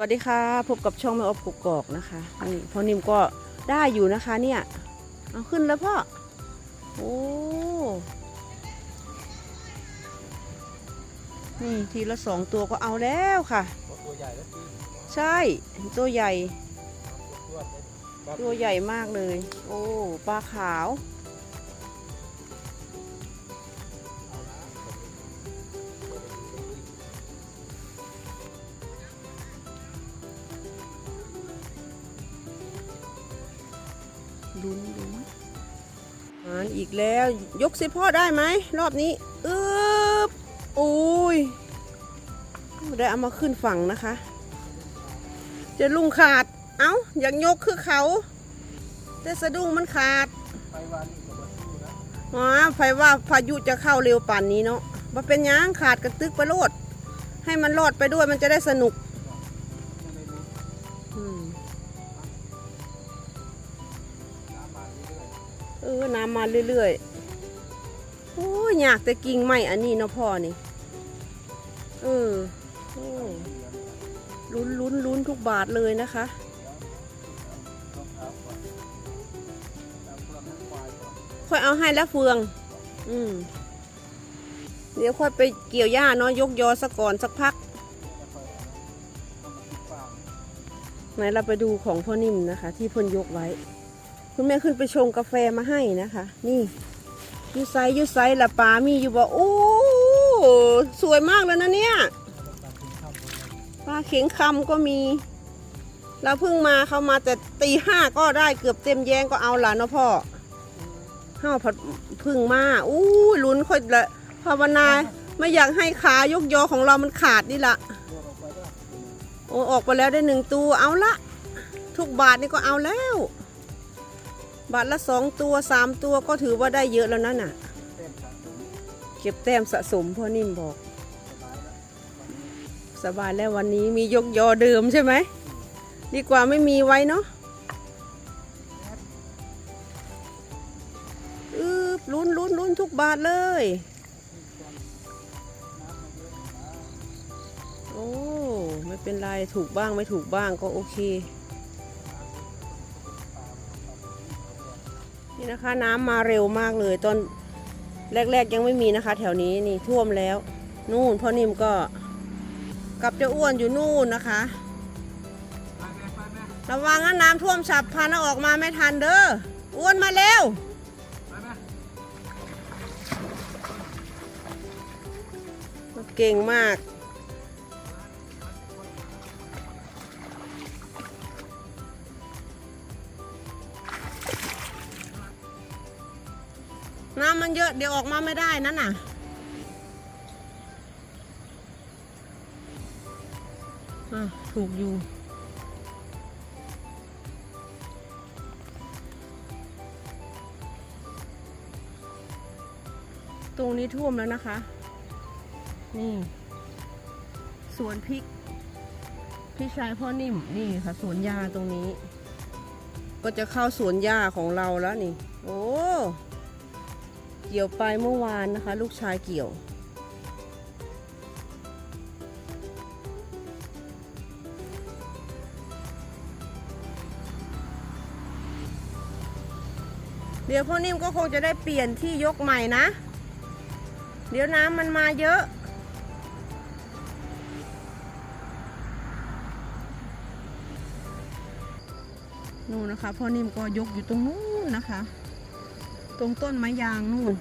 สวัสดีค่ะพบกับช่องแม่อบกุกกอกนะคะนี่พ่อนิ่มก็ได้อยู่นะคะเนี่ยเอาขึ้นแล้วพ่อโอ้นี่ทีละสองตัวก็เอาแล้วค่ะ ตัวใหญ่แล้วพี่ใช่ตัวใหญ่ตัวได้ครับตัวใหญ่มากเลย โอ้ปลาขาว ลุ้นลุ้นอ่านอีกแล้ว ยกสิพ่อได้ไหม รอบนี้อึ๊บอุ้ยได้เอามาขึ้นฝั่งนะคะ จะลุงขาด เอ้าอยากยกคือเขา แต่สะดุ้งมันขาดไปวันนี้ก็มาสู้นะอ๋อไฟว่าพายุจะเข้าเร็วป่านนี้เนาะมาเป็นยังขาดกระตึกไปโลด ให้มันรอดไปด้วยมันจะได้สนุก อืม ออน้ำมาเรื่อยๆ โอ้ยอยากแต่กิ่งไม้อันนี้เนาะพ่อนี่ เออโอ้ลุ้นลุ้นลุ้นทุกบาทเลยนะคะ ค่อยเอาให้แล้วเฟือง อืมเดี๋ยวค่อยไปเกี่ยวหญ้าเนาะยกยอสักก่อนสักพัก ไหนเราไปดูของพ่อนิ่มนะคะ ที่พ่นยกไว้ คุณแม่ขึ้นไปชงกาแฟมาให้นะคะ นี่ยูไซยูไซละปลามีอยู่บอกโอ้สวยมากเลยนะเนี่ยปลยปลาเข็งคำก็มี เราเพิ่งมาเขามาแต่ตีห้าก็ได้เกือบเต็มแยงก็เอาละเนาะพ่อห้าผัดพึ่งมาอู้ลุ้นค่อยละภาวนาไม่อยากให้ขายกยอของเรามันขาดนี่ละโออกไปก็โอ้ออกไปแล้วได้หนึ่งตัวเอาละ ทุกบาทนี่ก็เอาแล้ว บาทละสองตัวสามตัวก็ถือว่าได้เยอะแล้วนั่นน่ะ เก็บแต้มสะสมพ่อนิ่มบอกสบายแล้ววันนี้สบายแล้ววันนี้มียกยอเดิมใช่ไหม ดีกว่าไม่มีไว้เนาะอืบลุ้นลุ้นลุ้นทุกบาทเลย โอ้ ไม่เป็นไร ถูกบ้างไม่ถูกบ้างก็โอเค นะคะ น้ำมาเร็วมากเลยตอนแรก ๆ ยังไม่มีนะคะ แถวนี้นี่ท่วมแล้ว นู่นพ่อนิ่มก็กับเจ้าอ้วนอยู่นู่นนะคะ ระวังนะน้ำท่วมฉับพลันออกมาไม่ทันเด้ออ้วนมาเร็วเก่งมาก น้ำมันเยอะเดี๋ยวออกมาไม่ได้นั่นน่ะอะ ถูกอยู่ ตรงนี้ท่วมแล้วนะคะ นี่ สวนพริก พี่ชายพ่อนิ่ม นี่ค่ะ สวนยาตรงนี้ ก็จะเข้าสวนยาของเราแล้วนี่ โอ้ เกี่ยวไปเมื่อวานนะคะ ลูกชายเกี่ยว เดี๋ยวพ่อนิ่มก็คงจะได้เปลี่ยนที่ยกใหม่นะ เดี๋ยวน้ำมันมาเยอะนู่นนะคะพ่อนิ่มก็ยกอยู่ตรงนู้นนะคะ ตรงต้นไม้ยางนู่น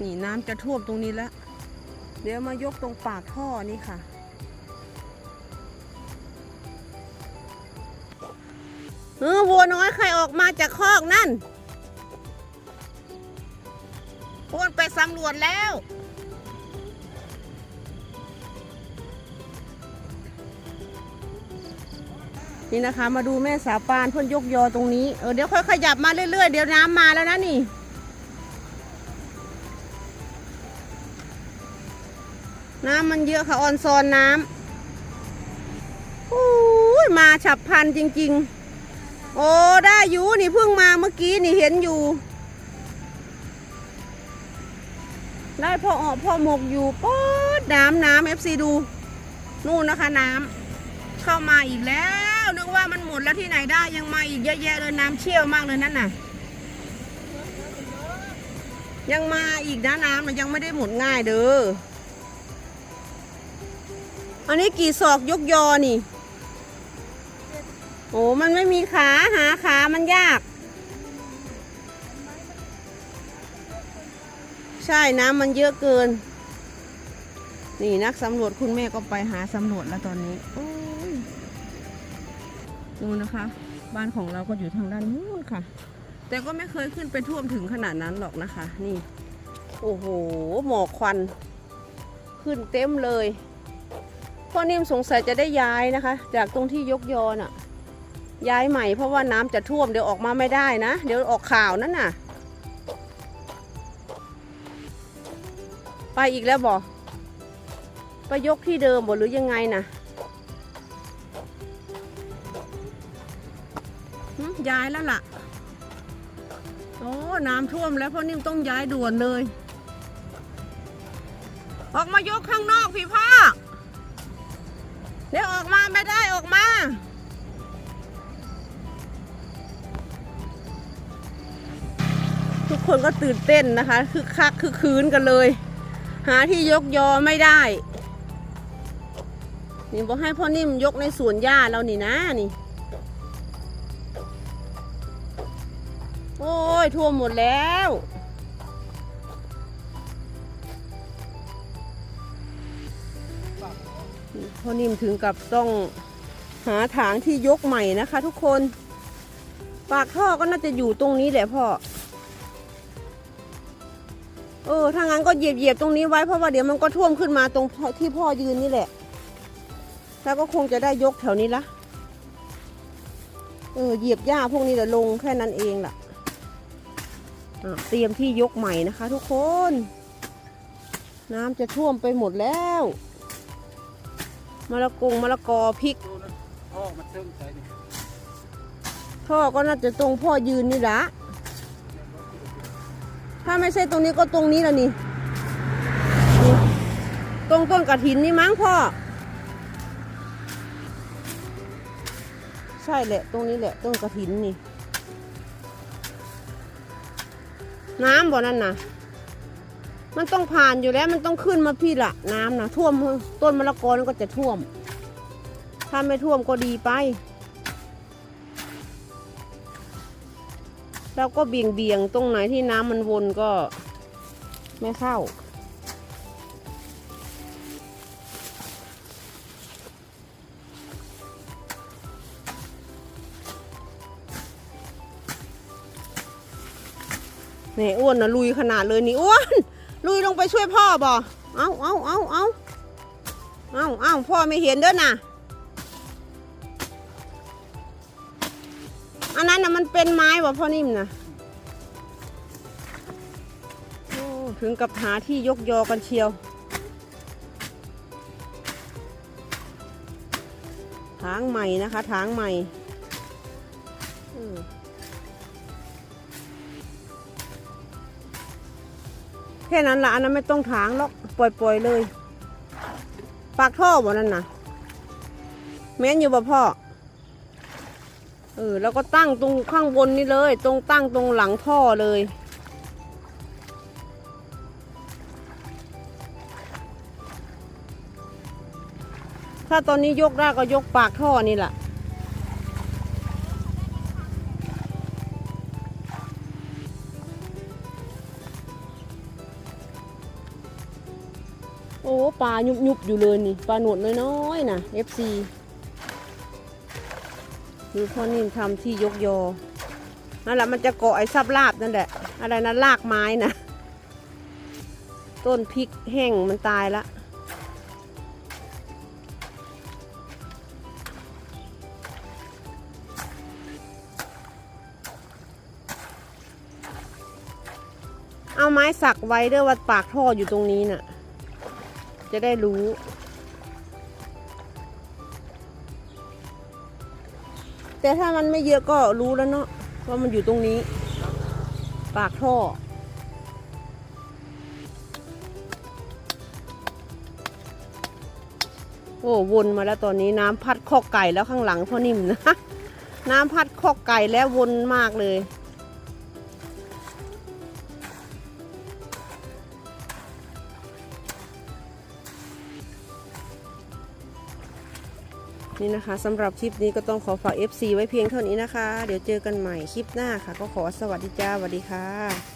นี่น้ำจะท่วมตรงนี้แล้ว เดี๋ยวมายกตรงปากท่อนี่ค่ะเออวัวน้อยใครออกมาจากคอกนั่นพวนไปสำรวจแล้ว นี่นะคะ มาดูแม่สาวปานเพ่นยกยอตรงนี้เออเดี๋ยวค่อยขยับมาเรื่อยๆเดี๋ยวน้ำมาแล้วนะนี่ น้ำมันเยอะค่ะออนซอนน้ำโอ้ยมาฉับพันจริง ๆ โอ้ได้อยู่นี่เพิ่งมาเมื่อกี้นี่เห็นอยู่ ได้พ่อออกพ่อหมกอยู่ป๊อดน้ำน้ำเอฟซีดู นู่นนะคะน้ำ เข้ามาอีกแล้ว นึกว่ามันหมดแล้วที่ไหนได้ยังมาอีกเยอะแยะเลยน้ำเชี่ยวมากเลยนั่นน่ะ ยังมาอีกนะน้ำมันยังไม่ได้หมดง่ายเด้ออันนี้กี่ศอกยกยอนี่โอ้มันไม่มีขาหาขามันยาก ใช่น้ำมันเยอะเกิน นี่นักสำรวจคุณแม่ก็ไปหาสำรวจแล้วตอนนี้ ดูนะคะ บ้านของเราก็อยู่ทางด้านนู้นค่ะ แต่ก็ไม่เคยขึ้นไปท่วมถึงขนาดนั้นหรอกนะคะ นี่ โอ้โห หมอกควัน ขึ้นเต็มเลยพ่อนิ่มสงสัยจะได้ย้ายนะคะ จากตรงที่ยกยอน่ะ ย้ายใหม่เพราะว่าน้ำจะท่วมเดี๋ยวออกมาไม่ได้นะ เดี๋ยวออกข่าวนั่นน่ะ ไปอีกแล้วบอกไปยกที่เดิมบ่หรือยังไงนะหึ ย้ายแล้วล่ะ โอ้น้ำท่วมแล้วพ่อนิ่มต้องย้ายด่วนเลย ออกมายกข้างนอกพี่พ่อเดี๋ยวออกมาไม่ได้ออกมา ทุกคนก็ตื่นเต้นนะคะคือคักคือคืนกันเลย หาที่ยกยอไม่ได้นี่บอกให้พ่อนิ่มยกในสวนหญ้าเรานี่นะนี่ อ้ยท่วมหมดแล้ว พ่อนิ่มถึงกับต้องหาถางที่ยกใหม่นะคะทุกคน ปากท่อก็น่าจะอยู่ตรงนี้แหละพ่อ เออ ถ้างั้นก็เหยียบเหยียบๆตรงนี้ไว้เพราะว่าเดี๋ยวมันก็ท่วมขึ้นมาตรงที่พ่อยืนนี่แหละ แล้วก็คงจะได้ยกแถวนี้ละ เออ เหยียบหญ้าพวกนี้แหละลงแค่นั้นเองล่ะอะ เตรียมที่ยกใหม่นะคะทุกคน น้ำจะท่วมไปหมดแล้วมะละกงมะละกอพริกพ่อมันเทิงใจนี่ท่อก็น่าจะตรงพ่อยืนนี่ละถ้าไม่ใช่ตรงนี้ก็ตรงนี้แล้วนี่นี่ ตรงต้นกระถินนี่มั้งพ่อ ใช่แหละ ตรงนี้แหละต้นกระถินนี่ น้ำบ่นั่นนะมันต้องผ่านอยู่แล้วมันต้องขึ้นมาพี่ละน้ำนะท่วมต้นมะละกอนั่นก็จะท่วม ถ้าไม่ท่วมก็ดีไปแล้วก็เบี่ยงเบียงตรงไหนที่น้ำมันวนก็ไม่เข้า นี่อ้วนนะลุยขนาดเลยนี่อ้วนลุยลงไปช่วยพ่อบ่เอาเอาเอาเอาเอาเอาพ่อไม่เห็นเด้อนะอันนั้นนะมันเป็นไม้บ่พ่อนิ่มนะโอ้ถึงกับหาที่ยกยอกันเชียวทางใหม่นะคะทางใหม่ แค่นั้นละอันนั้นไม่ต้องถางหรอกปล่อยๆเลย ปากท่อบ่นั่นนะแม่นอยู่บ่พ่อเออแล้วก็ตั้งตรงข้างบนนี่เลย ตรงตั้งตรงหลังท่อเลย ถ้าตอนนี้ยกได้ก็ยกปากท่อนี่แหละ โอ้ปลายุบยุบอยู่เลยนี่ปลาหนวดน้อยๆนะ FC คือพ่อนิ่มทำที่ยกยอนั่นแหละมันจะเกาะไอ้ซับลาบนั่นแหละ อะไรนะลากไม้นะ ต้นพริกแห้งมันตายละเอาไม้สักไว้เด้วยว่าปากท่ออยู่ตรงนี้น่ะ จะได้รู้ แต่ถ้ามันไม่เยอะก็รู้แล้วเนาะว่ามันอยู่ตรงนี้ ปากท่อ โอ้วนมาแล้วตอนนี้น้ำพัดคอกไก่แล้วข้างหลังพ่อนิ่มนะ น้ำพัดคอกไก่แล้ววนมากเลย นี่นะคะสำหรับคลิปนี้ก็ต้องขอฝาก FC ไว้เพียงเท่านี้นะคะ เดี๋ยวเจอกันใหม่คลิปหน้าค่ะ ก็ขอสวัสดีจ้าสวัสดีค่ะ